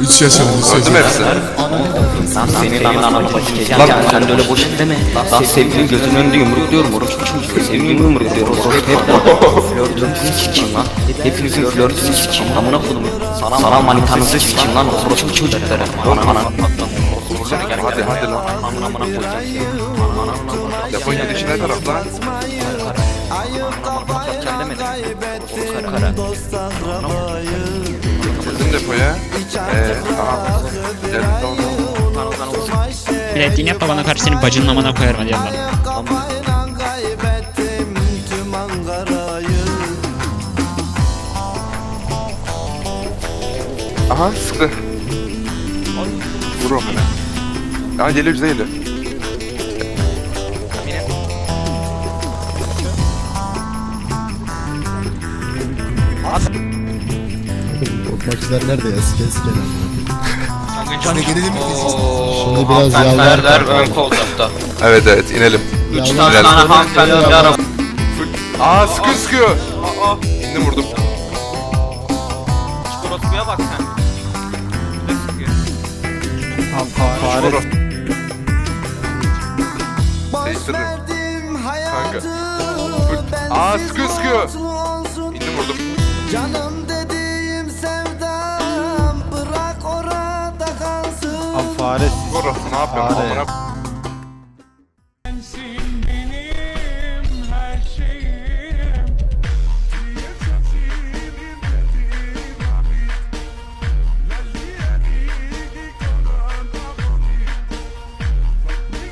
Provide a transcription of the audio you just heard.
3 yaşında 3 Öldü mü yaşında. hepsi? Lan seni lan sikeceğim ya sen de öyle boş deme Lan sevgilin gözünün önünde yumrukluyorum orospu çocuğu. Sevgilimi yumrukluyorum orospu hep Flörtünü sikeyim lan. Hepinizin flörtünü sikeyim. Amına kodum Sana sana manitanızı sikeyim lan orospu çocukları. Ana ana Hadi hadi lan. Amına amına koyacağım Japon gidişi ne taraf lan? Kara kara Girdim depoya. Eee tamam. Geldim tamam. Bilediğini yapma bana karşı senin bacının amına koyarım hadi yallah. Aha sıktı. Vur onu. Aha geliyor bize geliyor. Maçlar nerede ya? Sike sike. Şimdi gelelim mi? Şimdi biraz yalvar. ön koltukta. Evet evet inelim. Üç Yalvar. tane hanımefendi bir araba. Aa sıkıyor sıkıyor. İndim vurdum. Çikolataya bak sen. Fare. Değiştirdim. Kanka. Aa sıkıyor sıkıyor. İndim vurdum. Canım kalsın. Vur ne yapıyorsun? Amına